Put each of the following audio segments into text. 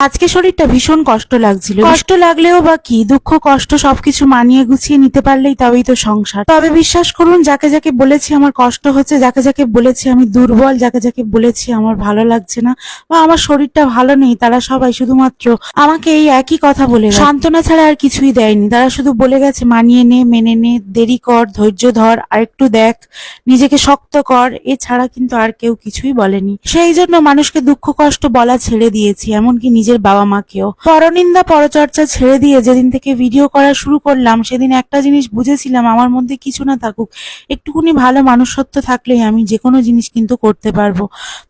আজকে শরীরটা ভীষণ কষ্ট লাগছিল। কষ্ট লাগলেও বা কি দুঃখ কষ্ট সবকিছু মানিয়ে গুছিয়ে নিতে পারলেই তবেই তো সংসার। তবে বিশ্বাস করুন যাকে যাকে বলেছি আমার কষ্ট হচ্ছে যাকে যাকে বলেছি আমি দুর্বল যাকে যাকে বলেছি আমার ভালো লাগছে না বা আমার শরীরটা ভালো নেই তারা সবাই শুধুমাত্র আমাকে এই একই কথা বলে সান্ত্বনা ছাড়া আর কিছুই দেয়নি। তারা শুধু বলে গেছে মানিয়ে নে মেনে নে দেরি কর ধৈর্য ধর আর একটু দেখ নিজেকে শক্ত কর। এছাড়া কিন্তু আর কেউ কিছুই বলেনি। সেই জন্য মানুষকে দুঃখ কষ্ট বলা ছেড়ে দিয়েছি এমনকি নিজের বাবা মাকেও। পরনিন্দা পরচর্চা ছেড়ে দিয়ে যেদিন থেকে ভিডিও করা শুরু করলাম, সেদিন একটা জিনিস বুঝেছিলাম, আমার মধ্যে কিছু না থাকুক। একটুকুনি ভালো মানুষত্ব থাকলেই আমি যে কোনো জিনিস কিন্তু করতে পারব।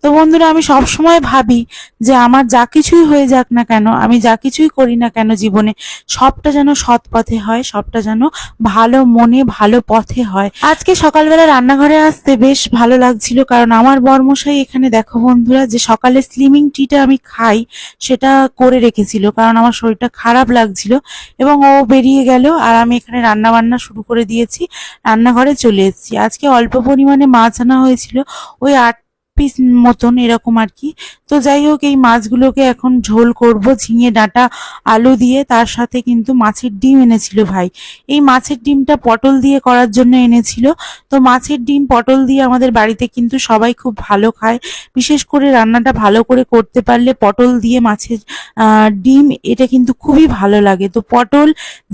তো বন্ধুরা, আমি সব সময় ভাবি যে আমার যা কিছুই হয়ে যাক না কেন, আমি যা কিছুই করি না কেন জীবনে, সবটা যেন সৎ পথে হয়, সবটা যেন ভালো মনে, ভালো পথে হয়। আজকে সকালবেলা রান্নাঘরে আসতে বেশ ভালো লাগছিল, কারণ আমার বর্মশাই এখানে, দেখো বন্ধুরা, যে সকালে স্লিমিং টিটা আমি খাই, সেটা করে রেখেছিল, কারণ আমার শরীরটা খারাপ লাগছিল এবং ও বেরিয়ে গেল আর আমি এখানে রান্না বান্না শুরু করে দিয়েছি, রান্নাঘরে চলে এসেছি। আজকে অল্প পরিমাণে মাছ আনা হয়েছিল, ওই আট পিস মতন এরকম আর কি। তো যাই হোক, এই মাছগুলোকে এখন ঝোল করব, ঝিঙে, ডাঁটা, আলু দিয়ে। তার সাথে কিন্তু মাছের ডিম এনেছিল ভাই। এই মাছের ডিমটা পটল দিয়ে করার জন্য এনেছিল। তো মাছের ডিম, পটল দিয়ে আমাদের বাড়িতে কিন্তু সবাই খুব ভালো খায়। বিশেষ করে রান্নাটা ভালো করে করতে পারলে পটল দিয়ে মাছের ডিম, এটা কিন্তু খুবই ভালো লাগে। তো পটল,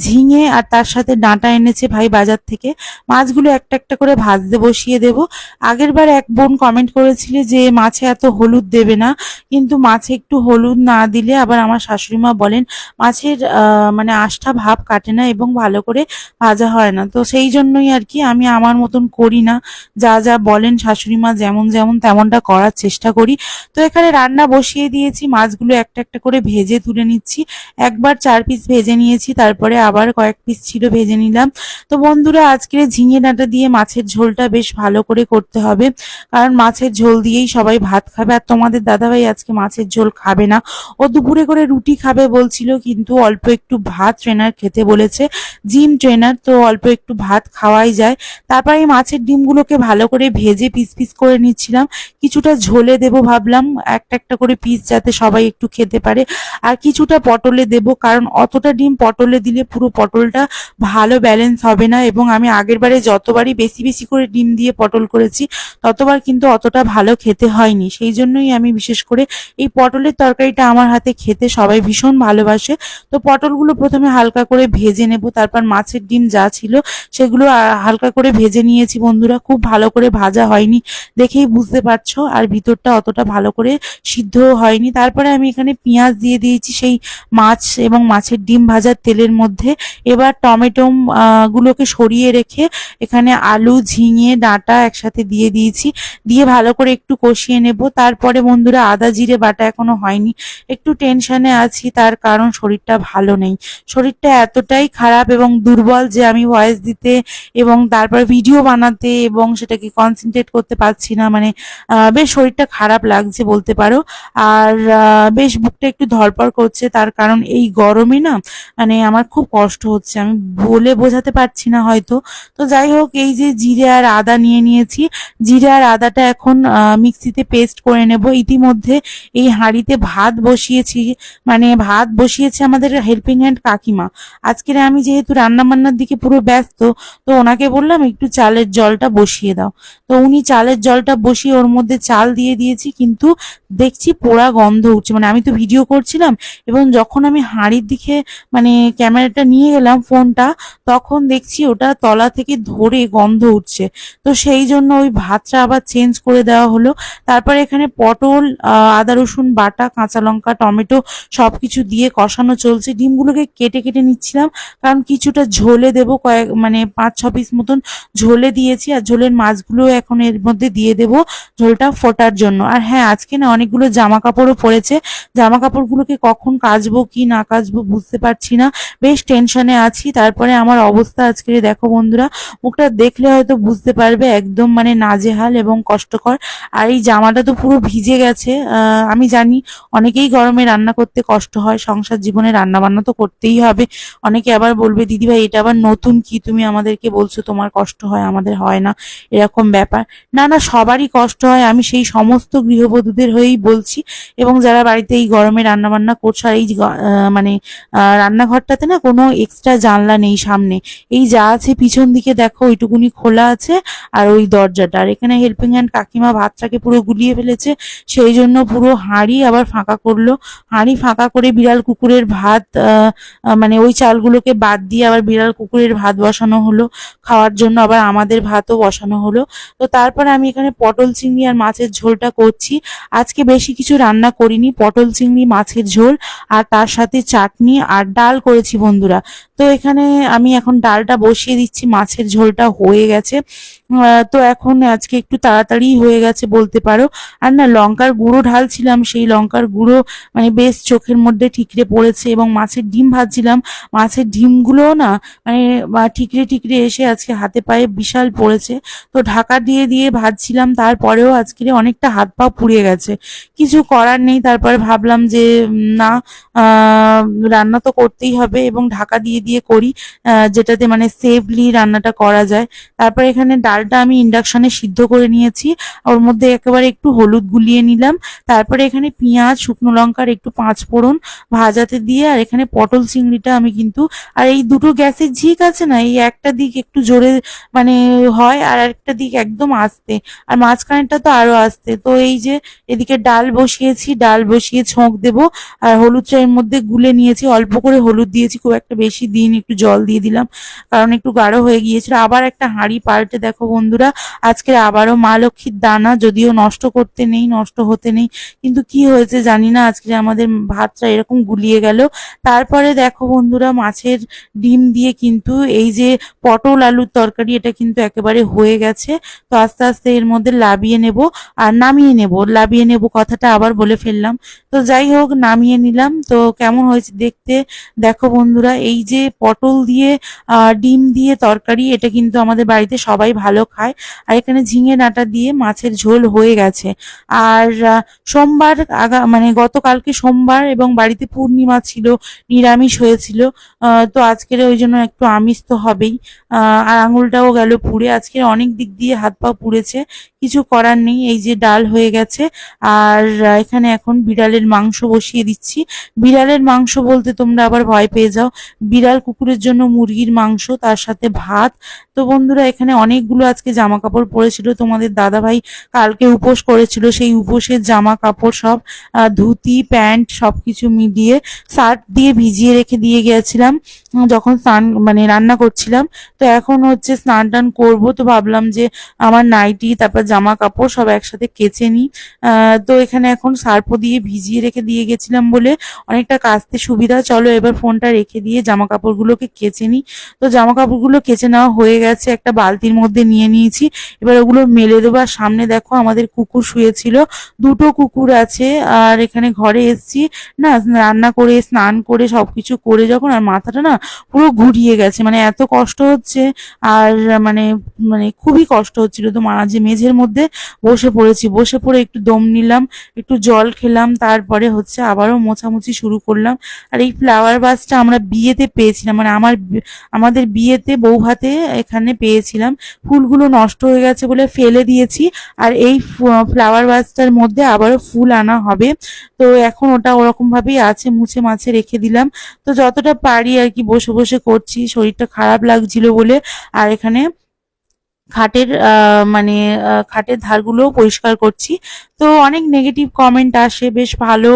ঝিঙে আর তার সাথে ডাঁটা এনেছে ভাই বাজার থেকে। মাছগুলো একটা একটা করে ভাজতে বসিয়ে দেব। আগের বার এক বোন কমেন্ট করেছিল যে, মাছে এত হলুদ দেবে না। কিন্তু মাছে একটু হলুদ না দিলে আবার আমার শাশুড়ি মা বলেন, মাছের মানে আষ্ঠা ভাব কাটে না এবং ভালো করে ভাজা হয় না। তো সেই জন্যই আর কি আমি আমার মতন করি না। যা যা বলেন শাশুড়ি মা যেমন যেমন তেমনটা করার চেষ্টা করি। তো এখানে রান্না বসিয়ে দিয়েছি, মাছগুলো একটা একটা করে ভেজে তুলে নিচ্ছি। একবার চার পিস ভেজে নিয়েছি, তারপরে আবার কয়েক পিস ছিল ভেজে নিলাম। তো বন্ধুরা আজকে ঝিঙে ডাঁটা দিয়ে মাছের ঝোলটা বেশ ভালো করে করতে হবে। কারণ মাছের ঝোল দিয়েই সবাই ভাত খাবে। আর তোমাদের দাদাভাই আজকে মাছের ঝোল খাবে না। ও দুপুরে করে রুটি খাবে বলছিল, কিন্তু অল্প একটু ভাত ট্রেনার খেতে বলেছে। জিম ট্রেনার তো অল্প একটু ভাত খাওয়াই যায়। তারপর মাছের ডিমগুলোকে ভালো করে ভেজে পিস পিস করে নিচ্ছিলাম। কিছুটা ঝোলে দেব ভাবলাম, একটা একটা করে পিস যাতে সবাই একটু খেতে পারে। আর কিছুটা পটলে দেব, কারণ অতটা ডিম পটলে দিলে পুরো পটলটা ভালো ব্যালেন্স হবে না। এবং আমি আগের বারে যতবারই বেশি বেশি করে ডিম দিয়ে পটল করেছি, ততবার কিন্তু অতটা ভালো খেতে হয়নি। সেই জন্যই আমি বিশেষ করে এই পটলের তরকারিটা আমার হাতে খেতে সবাই ভীষণ ভালোবাসে। তো পটলগুলো প্রথমে হালকা করে ভেজে নেব, তারপর মাছের ডিম যা ছিল সেগুলো হালকা করে ভেজে নিয়েছি বন্ধুরা। খুব ভালো করে ভাজা হয়নি দেখেই বুঝতে পারছ। আর ভিতরটা অতটা ভালো করে সিদ্ধ হয়নি। তারপরে আমি এখানে পেঁয়াজ দিয়ে দিয়েছি সেই মাছ এবং মাছের ডিম ভাজার তেলের মধ্যে। এবার টমেটো গুলোকে সরিয়ে রেখে এখানে আলু, ঝিঙে, ডাঁটা একসাথে দিয়ে দিয়েছি। দিয়ে ভালো করে একটু কষিয়ে নেব। তারপরে বন্ধুরা আদা জিরে বাটা এখনও হয়নি। একটু টেনশনে আছি, তার কারণ শরীরটা ভালো নেই। শরীরটা এতটাই খারাপ এবং দুর্বল যে আমি ভয়েস দিতে এবং তারপর ভিডিও বানাতে এবং সেটাকে কনসেন্ট্রেট করতে পারছি না। মানে বেশ শরীরটা খারাপ লাগছে বলতে পারো। আর বেশ বুকটা একটু ধরপড় করছে, তার কারণ এই গরমে না মানে আমার খুব কষ্ট হচ্ছে। আমি বলে বোঝাতে পারছি না হয়তো। তো যাই হোক, এই যে জিরে আর আদা নিয়ে নিয়েছি। জিরে আর আদাটা এখন মিক্সিতে পেস্ট করে নেব। ইতিমধ্যে এই হাঁড়িতে ভাত বসিয়েছি। মানে ভাত বসিয়েছে আমাদের হেল্পিং হ্যান্ড কাকিমা। আজকের আমি যেহেতু রান্না বান্নার দিকে পুরো ব্যস্ত, তো ওনাকে বললাম একটু চালের জলটা বসিয়ে দাও। তো উনি চালের জলটা বসিয়ে ওর মধ্যে চাল দিয়ে দিয়েছি, কিন্তু দেখছি পোড়া গন্ধ উঠছে। মানে আমি তো ভিডিও করছিলাম এবং যখন আমি হাঁড়ির দিকে মানে ক্যামেরাটা নিয়ে গেলাম ফোনটা, তখন দেখছি ওটা তলা থেকে ধরে গন্ধ উঠছে। তো সেই জন্য ওই ভাতটা আবার চেঞ্জ করে দেওয়া হলো। তারপরে এখানে পটল আদা, রসুন, বাটা, কাঁচা লঙ্কা, টমেটো সবকিছু দিয়ে কষানো চলছে। ডিমগুলোকে কেটে কেটে নিচ্ছিলাম কারণ কিছুটা ঝোলে দেব, কয়েক মানে পাঁচ, ছ পিস মতন ঝোলে দিয়েছি আর ঝোলের মাছগুলো এখন এর মধ্যে দিয়ে দেব ঝোলটা ফোটার জন্য। আর হ্যাঁ আজকে না অনেকগুলো জামা কাপড়ও পড়েছে। জামা কাপড়গুলোকে কখন কাচবো, কি না কাচবো বুঝতে পারছি না। বেশ টেনশনে আছি। তারপরে আমার অবস্থা আজকে দেখো বন্ধুরা, মুখটা দেখলে হয়তো বুঝতে পারবে, একদম মানে নাজেহাল এবং কষ্টকর। আর এই জামাটা তো পুরো ভিজে গেছে। আমি জানি অনেকেই গরমে রান্না করতে কষ্ট হয়, সংসার জীবনে রান্না বান্না তো করতেই হবে। অনেকে আবার বলবে, দিদি ভাই, এটা আবার নতুন কি? তুমি আমাদেরকে বলছো তোমার কষ্ট হয়, আমাদের হয় না। এরকম ব্যাপার। না না, সবারই কষ্ট হয়, আমি সেই সমস্ত গৃহবধূদের হয়েই বলছি। এবং যারা বাড়িতে এই গরমে রান্না বান্না করছে আর এই মানে রান্নাঘরটাতে না কোনো এক্সট্রা জানলা নেই সামনে। এই যা আছে পিছন দিকে দেখো, ওইটুকুনি খোলা আছে আর ওই দরজাটা। আর এখানে হেল্পিং হ্যান্ড কাকিমা ভাতটাকে পুরো গুলিয়ে ফেলেছে। সেই জন্য পুরো হাঁড়ি আবার ফাঁকা করল। হাঁড়ি ফাঁকা করে বিড়াল কুকুরের ভাত মানে ওই চালগুলোকে বাদ দিয়ে আবার বিড়াল কুকুরের ভাত বসানো হলো। খাওয়ার জন্য আবার আমাদের ভাতও বসানো হলো। তো তারপরে আমি এখানে পটল চিংড়ি আর মাছের ঝোলটা করছি। আজকে বেশি কিছু রান্না করিনি, পটল চিংড়ি, মাছের ঝোল আর তার সাথে চাটনি আর ডাল করেছি বন্ধুরা। তো এখানে আমি এখন ডালটা বসিয়ে দিচ্ছি, মাছের ঝোলটা হয়ে গেছে। তো এখন আজকে একটু তাড়াতাড়ি হয়ে গেছে বলতে পারো। আর না, লঙ্কার গুঁড়ো ঢালছিলাম, সেই লঙ্কার গুঁড়ো মানে বেশ চোখের মধ্যে ঠিকরে পড়েছে এবং মাছের ডিম ভাজছিলাম। মাছের ডিমগুলোও না মানে ঠিকরে ঠিকরে এসে আজকে হাতে পায়ে বিশাল পড়েছে। তো ঢাকা দিয়ে দিয়ে ভাজছিলাম, তারপরেও আজকে অনেকটা হাত পা পুড়ে গেছে। কিছু করার নেই, তারপরে ভাবলাম যে না রান্না তো করতেই হবে এবং ঢাকা দিয়ে দিয়ে করি যেটাতে মানে সেফলি রান্নাটা করা যায়। তারপরে এখানে ডালটা আমি ইন্ডাকশনে সিদ্ধ করে নিয়েছি। ওর মধ্যে একেবারে একটু হলুদ গুলিয়ে নিলাম। তারপরে এখানে পেঁয়াজ, শুকনো লঙ্কার একটু পাঁচ ফোড়ন ভাজাতে দিয়ে, আর এখানে পটল চিংড়িটা আমি কিন্তু, আর এই দুটো গ্যাসের ঝিক আছে না, এই একটা দিক একটু জোরে মানে হয়, আর একটা দিক একদম আস্তে। আর মাঝখানেরটা তো আরও আস্তে। তো এই যে এদিকে ডাল বসিয়েছি, ডাল বসিয়ে ছোঁক দেবো, আর হলুদ চায়ের মধ্যে গুলে নিয়েছি, অল্প করে হলুদ দিয়েছি, খুব একটা বেশি দিন একটু জল দিয়ে দিলাম, কারণ একটু গাঢ় হয়ে গিয়েছিল। আবার একটা হাঁড়ি পাল্টে দেখো বন্ধুরা আজকে আবারও মা লক্ষ্মীর দানা যদিও নষ্ট করতে নেই, নষ্ট হতে নেই, কিন্তু কি হয়েছে জানি না। আজকে আমাদের ভাতটা এরকম গুলিয়ে গেল। তারপরে দেখো বন্ধুরা, মাছের ডিম দিয়ে কিন্তু এই যে পটল আলুর তরকারি, এটা কিন্তু একেবারে হয়ে গেছে। তো আস্তে আস্তে এর মধ্যে লাবিয়ে নেব আর নামিয়ে নেব। লাবিয়ে নেব কথাটা আবার বলে ফেললাম। তো যাই হোক, নামিয়ে নিলাম। তো কেমন হয়েছে দেখতে? দেখো বন্ধুরা, এই যে পটল দিয়ে ডিম দিয়ে তরকারি, এটা কিন্তু আমাদের বাড়িতে সবাই ভালো খায়। আর এখানে ঝিঙে ডাঁটা দিয়ে মাছের ঝোল হয়ে গেছে। আর সোমবার মানে গতকালকে সোমবার এবং বাড়িতে পূর্ণিমা ছিল, নিরামিষ হয়েছিল তো আজকের ওই জন্য একটু আমিষ তো হবেই। আর আঙুলটাও গেল পুড়ে। আজকে অনেক দিক দিয়ে হাত পা পুড়েছে, কিছু করার নেই, এই যে ডাল হয়ে গেছে। আর এখানে এখন বিড়ালের মাংস বসিয়ে দিচ্ছি। বিড়ালের মাংস বলতে তোমরা আবার ভয় পেয়ে যাও। বিড়াল কুকুরের জন্য মুরগির মাংস, তার সাথে ভাত। তো বন্ধুরা, এখানে অনেকগুলো আজকে জামা কাপড় পরেছিল তোমাদের দাদা ভাই কালকে উপোস করেছিল, সেই উপোসের জামা কাপড় সব ধুতি, প্যান্ট সবকিছু মিলিয়ে শার্ট দিয়ে ভিজিয়ে রেখে দিয়ে গেছিলাম যখন স্নান মানে রান্না করছিলাম, তো এখন হচ্ছে স্নান টান করব, তো ভাবলাম যে আমার নাইটি, তারপর জামা কাপড় সব একসাথে কেচে নিই তো এখানে এখন সার্ফ দিয়ে ভিজিয়ে রেখে দিয়ে গেছিলাম বলে অনেকটা কাচতে সুবিধা, চলো এবার ফোনটা রেখে দিয়ে জামা কাপড়গুলোকে কেচে নিই, তো জামা কাপড়গুলো কেচে নেওয়া হয়ে গেছে, একটা বালতির মধ্যে নিয়ে নিয়েছি, এবার ওগুলো মেলে দেবো, আর সামনে দেখো আমাদের কুকুর শুয়েছিল, দুটো কুকুর আছে, আর এখানে ঘরে এসছি, না, রান্না করে, স্নান করে সবকিছু করে যখন, আর মাথাটা না পুরো ঘুরিয়ে গেছে মানে এত কষ্ট হচ্ছে, আর মানে মানে খুবই কষ্ট হচ্ছিল, তো মাঝে মেঝের মধ্যে বসে পড়েছি, বসে পড়ে একটু দম নিলাম, একটু জল খেলাম, তারপরে হচ্ছে আবারও মোছামুছি শুরু করলাম, আর এই ফ্লাওয়ার বাসটা আমরা বিয়েতে পেয়েছিলাম মানে আমার আমাদের বিয়েতে বউ হাতে এখানে পেয়েছিলাম, ফুলগুলো নষ্ট হয়ে গেছে বলে ফেলে দিয়েছি, আর এই ফ্লাওয়ার বাসটার মধ্যে আবারও ফুল আনা হবে। তো এখন ওটা ওরকম ভাবেই আছে, মুছে মাছে রেখে দিলাম। তো যতটা পারি আর কি বসে বসে করছি, শরীরটা খারাপ লাগছিল বলে। আর এখানে খাটের মানে খাটের ধারগুলোও পরিষ্কার করছি। তো অনেক নেগেটিভ কমেন্ট আসে, বেশ ভালো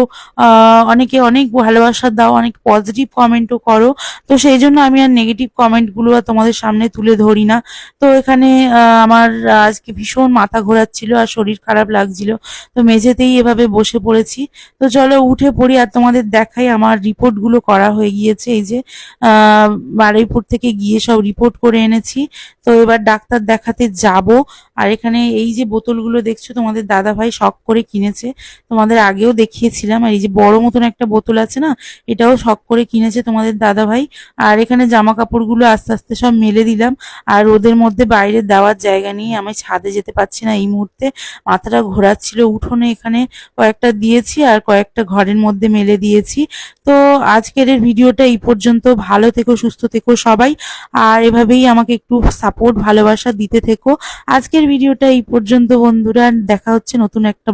অনেকে অনেক ভালোবাসা দাও, অনেক পজিটিভ কমেন্টও করো। তো সেই জন্য আমি আর নেগেটিভ কমেন্টগুলো আর তোমাদের সামনে তুলে ধরি না। তো এখানে আমার আজকে ভীষণ মাথা ঘোরাচ্ছিল আর শরীর খারাপ লাগছিল। তো মেঝেতেই এভাবে বসে পড়েছি। তো চলো উঠে পড়ি আর তোমাদের দেখাই আমার রিপোর্টগুলো করা হয়ে গিয়েছে। এই যে বারুইপুর থেকে গিয়ে সব রিপোর্ট করে এনেছি। তো এবার ডাক্তার দেখাতে যাব। আর এখানে এই যে বোতলগুলো দেখছ, তোমাদের দাদা ভাই শখ করে কিনেছে। তোমাদের আগেও দেখিয়েছিলাম, আর এই যে বড় মতন একটা বোতল আছে না, এটাও শখ করে কিনেছে তোমাদের দাদা ভাই আর এখানে জামা কাপড়গুলো আস্তে আস্তে সব মেলে দিলাম। আর ওদের মধ্যে বাইরে দেওয়ার জায়গা নেই, আমি ছাদে যেতে পারছি না এই মুহূর্তে। মাথাটা ঘোরাচ্ছিল উঠোনে এখানে কয়েকটা দিয়েছি, আর কয়েকটা ঘরের মধ্যে মেলে দিয়েছি। তো আজকের ভিডিওটা এই পর্যন্ত। ভালো থেকো, সুস্থ থেকো সবাই। আর এভাবেই আমাকে একটু ভালোবাসা দিতে থেকো। আজকের ভিডিওটা এই পর্যন্ত বন্ধুরা। দেখা হচ্ছে নতুন একটা